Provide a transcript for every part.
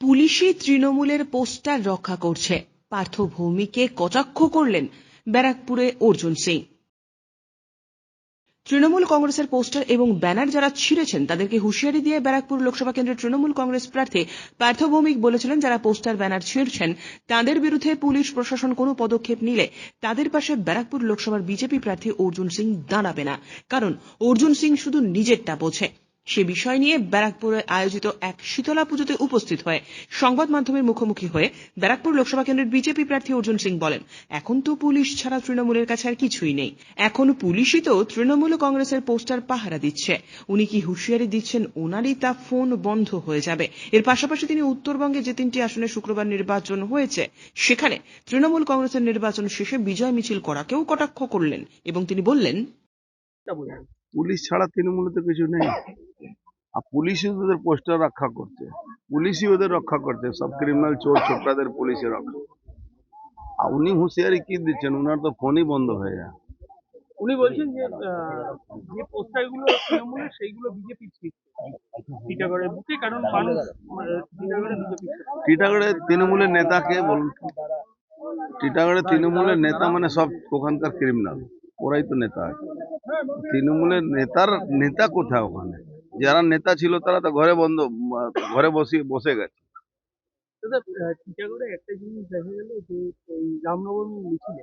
পুলিশই তৃণমূলের পোস্টার রক্ষা করছে। পার্থ ভৌমিককে কটাক্ষ করলেন ব্যারাকপুরে অর্জুন সিং। তৃণমূল কংগ্রেসের পোস্টার এবং ব্যানার যারা ছিঁড়েছেন, তাদেরকে হুঁশিয়ারি দিয়ে ব্যারাকপুর লোকসভা কেন্দ্রের তৃণমূল কংগ্রেস প্রার্থী পার্থ ভৌমিক বলেছিলেন, যারা পোস্টার, ব্যানার ছিঁড়ছেন, তাদের বিরুদ্ধে পুলিশ প্রশাসন কোনো পদক্ষেপ নিলে তাদের পাশে ব্যারাকপুর লোকসভার বিজেপি প্রার্থী অর্জুন সিং দাঁড়াবে না। কারণ অর্জুন সিং শুধু নিজেরটা বোঝে। সে বিষয় নিয়ে ব্যারাকপুরে আয়োজিত এক শীতলা পুজোতে উপস্থিত হয়ে সংবাদ মাধ্যমের মুখোমুখি হয়ে ব্যারাকপুর লোকসভা কেন্দ্রের বিজেপি প্রার্থী অর্জুন সিং বলেন, এখন তো পুলিশ ছাড়া তৃণমূলের কাছে আর কিছুই নেই। এখন পুলিশই তো তৃণমূল কংগ্রেসের পোস্টার পাহারা দিচ্ছে। উনি কি হুঁশিয়ারি দিচ্ছেন ওনারই তা ফোন বন্ধ হয়ে যাবে। এর পাশাপাশি তিনি উত্তরবঙ্গে যে তিনটি আসনে শুক্রবার নির্বাচন হয়েছে, সেখানে তৃণমূল কংগ্রেসের নির্বাচন শেষে বিজয় মিছিল করাকেও কটাক্ষ করলেন এবং তিনি বললেন পুলিশ ছাড়া তৃণমূলে তো কিছু নেই। আর পুলিশই ওদের পোস্টার রক্ষা করছে পুলিশই ওদের রক্ষা করছে সব ক্রিমিনাল চোর ছোট্টাদের পুলিশে রক্ষা আর উনি হুঁশিয়ারি কি দিচ্ছেন? উনার তো ফোনই বন্ধ হয়ে যায়। উনি বলছেন যে যে পোস্টারগুলো তৃণমূলের সেইগুলো বিজেপি টিটাগড়ের বুকে কারণ মানুষ টিটাগড়ে বিজেপি টিটাগড়ে তৃণমূলের নেতা বলুন? টিটাগড়ে তৃণমূলের নেতা মানে সব ওখানকার ক্রিমিনাল ওরাই তো নেতা। আছে তৃণমূলের নেতার নেতা কোথায় ওখানে? যারা নেতা ছিল তারা তো ঘরে বন্ধ ঘরে বসে বসে গেছে। দাদা একটা জিনিস দেখা গেল যে এই রামনবমী মিছিলে।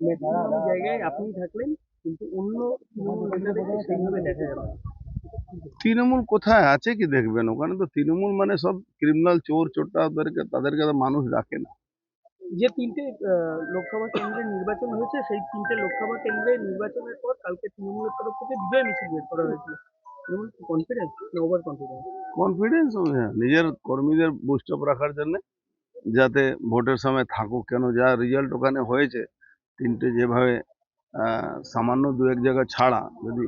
ম্যাক্সিমাম জায়গায় আপনি থাকলেন কিন্তু অন্য তৃণমূল সেইভাবে দেখা গেল তৃণমূল কোথায় আছে কি দেখবেন? ওখানে তো তৃণমূল মানে সব ক্রিমিনাল চোর চোরটা ওদেরকে তাদেরকে তো মানুষ রাখে না। যে তিনটে লোকসভা কেন্দ্রের নির্বাচন হয়েছে সেই তিনটে লোকসভা কেন্দ্রের নির্বাচনের পর কালকে তৃণমূলের তরফ থেকে বিজয় মিছিল বের করা হয়েছিল। কনফিডেন্স কনফিডেন্স নিজের কর্মীদের বুস্ট আপ রাখার জন্য, যাতে ভোটের সময় থাকুক। কেন যা রেজাল্ট ওখানে হয়েছে, তিনটে যেভাবে সামান্য দু এক জায়গা ছাড়া, যদি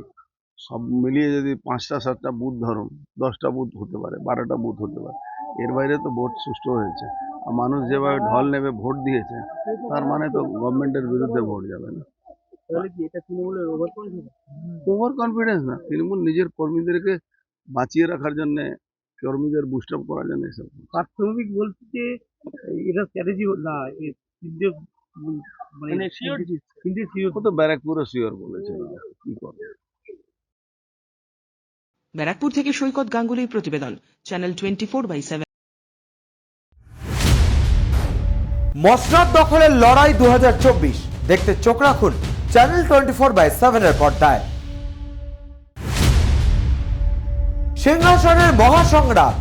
সব মিলিয়ে যদি পাঁচটা, সাতটা বুথ ধরুন, দশটা বুথ হতে পারে, বারোটা বুথ হতে পারে, এর বাইরে তো ভোট সুষ্ঠু হয়েছে। আর মানুষ যেভাবে ঢল নেবে, ভোট দিয়েছে, তার মানে তো গভর্নমেন্টের বিরুদ্ধে ভোট যাবে না। তাহলে কি এটা তৃণমূলের ওভার কনফিডেন্স ওভার কনফিডেন্স না। তৃণমূল নিজের কর্মীদেরকে বাঁচিয়ে রাখার জন্য কর্মীদের বুস্ট আপ করার জন্য এসব প্রাথমিক বলছে যে এটা স্ট্র্যাটেজি না মানে শিওর তিনটে শিওর ও তো ব্যারাকপুরে শিওর বলেছে কি করবে? ব্যারাকপুর থেকে সৈকত গাঙ্গুলির প্রতিবেদন channel twenty four by seven মসনাদ দখলের লড়াই দু হাজার চব্বিশ। দেখতে চোখ রাখুন। চ্যানেল টোয়েন্টি ফোর বাই সেভেনের পর্দায়। সিংহাসনের মহাসংগ্রাম।